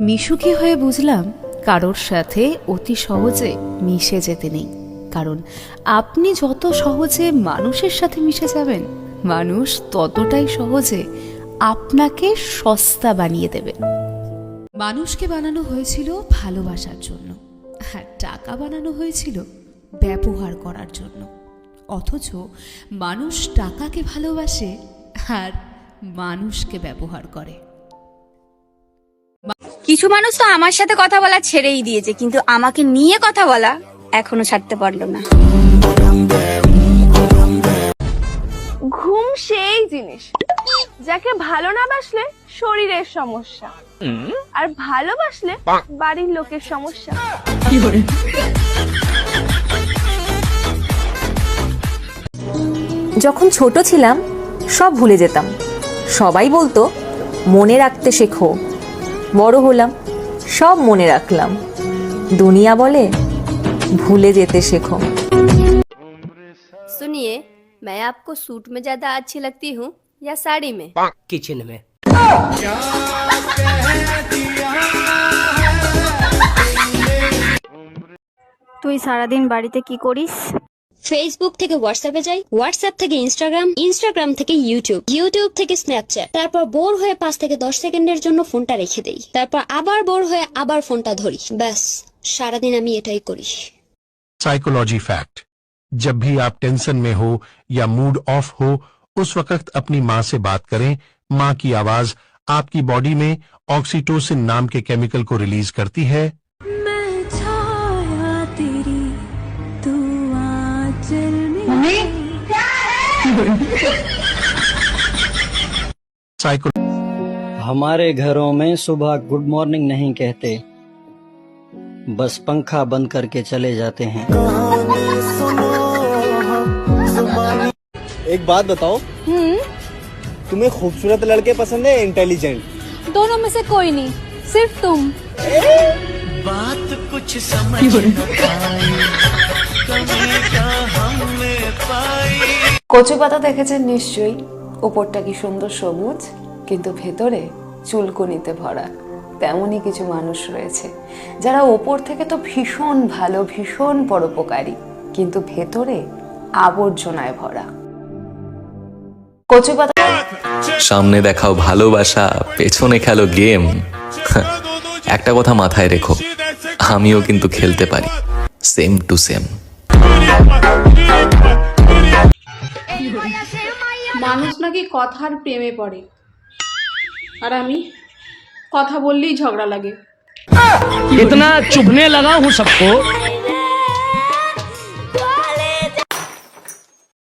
মিশুকি হয়ে বুঝলাম কারোর সাথে অতি সহজে মিশে যেতে নেই। কারণ আপনি যত সহজে মানুষের সাথে মিশে যাবেন, মানুষ ততটাই সহজে আপনাকে সস্তা বানিয়ে দেবে। মানুষকে বানানো হয়েছিল ভালোবাসার জন্য। আর টাকা বানানো হয়েছিল ব্যবহার করার জন্য। অথচ মানুষ টাকাকে ভালোবাসে আর মানুষকে ব্যবহার করে। কিছু মানুষ তো আমার সাথে কথা বলা ছেড়েই দিয়েছে কিন্তু আমাকে নিয়ে কথা বলা এখনও ছাড়তে পারল না। ঘুম সেই জিনিস যাকে ভালো না বাসলে শরীরের সমস্যা। আর ভালোবাসলে বাড়ির লোকের সমস্যা। যখন ছোট ছিলাম সব ভুলে যেতাম। সবাই বলতো মনে রাখতে শেখো। বড় হলাম সব মনে রাখলাম দুনিয়া বলে ভুলে যেতে শেখো सुनिए मैं आपको सूट में ज्यादा अच्छी लगती हूँ या साड़ी में किचन में তুই সারাদিন বাড়িতে কি করিস ফেসবুক থেকে হোয়াটসঅ্যাপে যাই হোয়াটসঅ্যাপ থেকে ইনস্টাগ্রাম ইনস্টাগ্রাম থেকে ইউটিউব ইউটিউব থেকে স্ন্যাপচ্যাট তারপর বোর হয়ে পাঁচ থেকে দশ সেকেন্ডের জন্য ফোনটা রেখে দেই তারপর আবার বোর হয়ে আবার ফোনটা ধরি ব্যাস সারাদিন আমি এটাই করি साइकोलॉजी फैक्ट जब भी आप टेंशन में हो या मूड ऑफ हो उस वक्त अपनी माँ से बात करें माँ की आवाज आपकी बॉडी में ऑक्सीटोसिन नाम के केमिकल को रिलीज करती है साइको हमारे घरों में सुबह गुड मॉर्निंग नहीं कहते। बस पंखा बंद करके चले जाते हैं। एक बात बताओ। तुम्हें खूबसूरत लड़के पसंद है इंटेलिजेंट दोनों में से कोई नहीं सिर्फ़ तुम। কচু পাতা দেখেছেন নিশ্চয়ই। ওপরটা কি সুন্দর সবুজ, কিন্তু ভেতরে চুলকুনিতে ভরা। তেমনই কিছু মানুষ রয়েছে, যারা ওপর থেকে তো ভীষণ ভালো, ভীষণ পরোপকারী, কিন্তু ভেতরে আবর্জনায় ভরা। কচু পাতা সামনে দেখাও ভালোবাসা, পেছনে খেলো গেম। একটা কথা মাথায় রেখো, আমিও কিন্তু খেলতে পারি। সেম টু সেম মানুষ নাকি কথার প্রেমে পড়ে। আর আমি কথা বললেই ঝগড়া লাগে। ইতনা চুপনে লাগা হুঁ সবকো